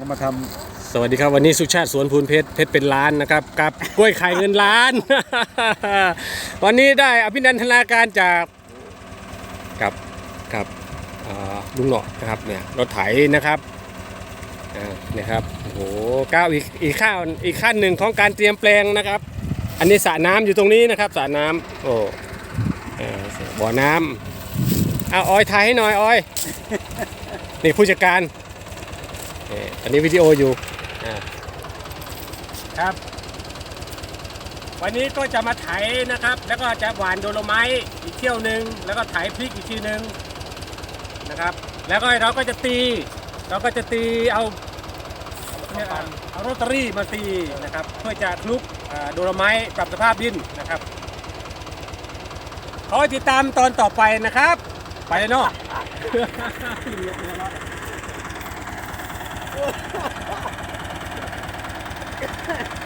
ก็มาทสวัสดีครับวันนี้สุชาติสวนพูนเพชรเพชรเป็นล้านนะครับกับกล้วยไข่เงินล้าน วันนี้ได้อภินันทนาการจากกับกับเอ่อลุงหนอนะครับเนี่ยรถไถนะครับอ่าเนี่ยครับโอ้โหก้าวอีกอีกข้าวอีกขั้นหนึ่งของการเตรียมแปลงนะครับ อันนี้สระน้ำอยู่ตรงนี้นะครับสระน้ำโอ้เอ่อบ่อน้ำเอาออยถ่ายให้หน่อยออย นี่ผู้จัดการ อ่ออันนี้วิดีโออยู่อ่าครับ วันนี้ก็จะมาไถนะครับ แล้วก็จะหวานโดโลไม้อีกเที่ยวหนึ่งแล้วก็ไถพริกอีกทีหนึ่งนะครับ แล้วก็เราก็จะตี เราก็จะตีเอาเนี่ยเอาโรตารี่มาตีนะครับเพื่อจะคลุกอ่าโดโลไม้ปรับสภาพดินนะครับขอติดตามตอนต่อไปนะครับ ไปเลยเนาะ Ha ha ha!